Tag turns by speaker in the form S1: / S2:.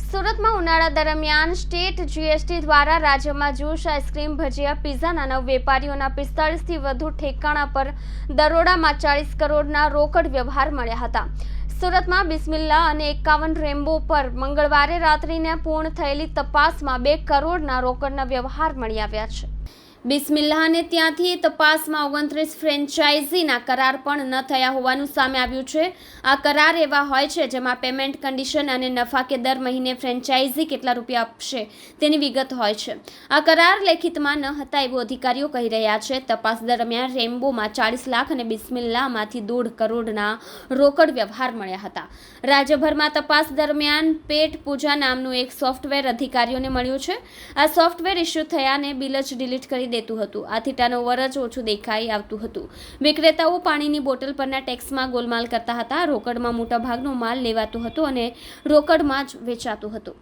S1: સુરતમાં ઉનાળા દરમિયાન સ્ટેટ જીએસટી દ્વારા રાજ્યમાં જ્યુસ, આઈસ્ક્રીમ, ભજીયા, પીઝાના નવ વેપારીઓના પિસ્તાળીસથી વધુ ઠેકાણા પર દરોડામાં ચાળીસ કરોડના રોકડ વ્યવહાર મળ્યા હતા. સુરતમાં બિસ્મિલ્લા અને એકાવન રેમ્બો પર મંગળવારે રાત્રિને પૂર્ણ થયેલી તપાસમાં બે કરોડના રોકડના વ્યવહાર મળી આવ્યા છે. બિસ્મિલ્લાહને ત્યાંથી તપાસમાં ઓગણત્રીસ ફ્રેન્ચાઇઝીના કરાર પણ ન થયા હોવાનું સામે આવ્યું છે. આ કરાર એવા હોય છે જેમાં પેમેન્ટ કન્ડિશન અને નફા કે દર મહિને ફ્રેન્ચાઇઝી કેટલા રૂપિયા આપશે તેની વિગત હોય છે. આ કરાર લેખિતમાં ન હતા એવું અધિકારીઓ કહી રહ્યા છે. તપાસ દરમિયાન રેમ્બોમાં ચાળીસ લાખ અને બિસ્મિલ્લાહમાંથી દોઢ કરોડના રોકડ વ્યવહાર મળ્યા હતા. રાજ્યભરમાં તપાસ દરમિયાન પેટ પૂજા નામનું એક સોફ્ટવેર અધિકારીઓને મળ્યું છે. આ સોફ્ટવેર ઇસ્યુ થયાને બિલ જ ડિલીટ કરી દેતું હતું. આથી ટર્નઓવર જ ઓછું દેખાઈ આવતું હતું. વિક્રેતાઓ પાણીની બોટલ પરના ટેક્સમાં ગોલમાલ કરતા હતા. રોકડમાં મોટાભાગનો માલ લેવાતો હતો અને રોકડમાં જ વેચાતો હતો.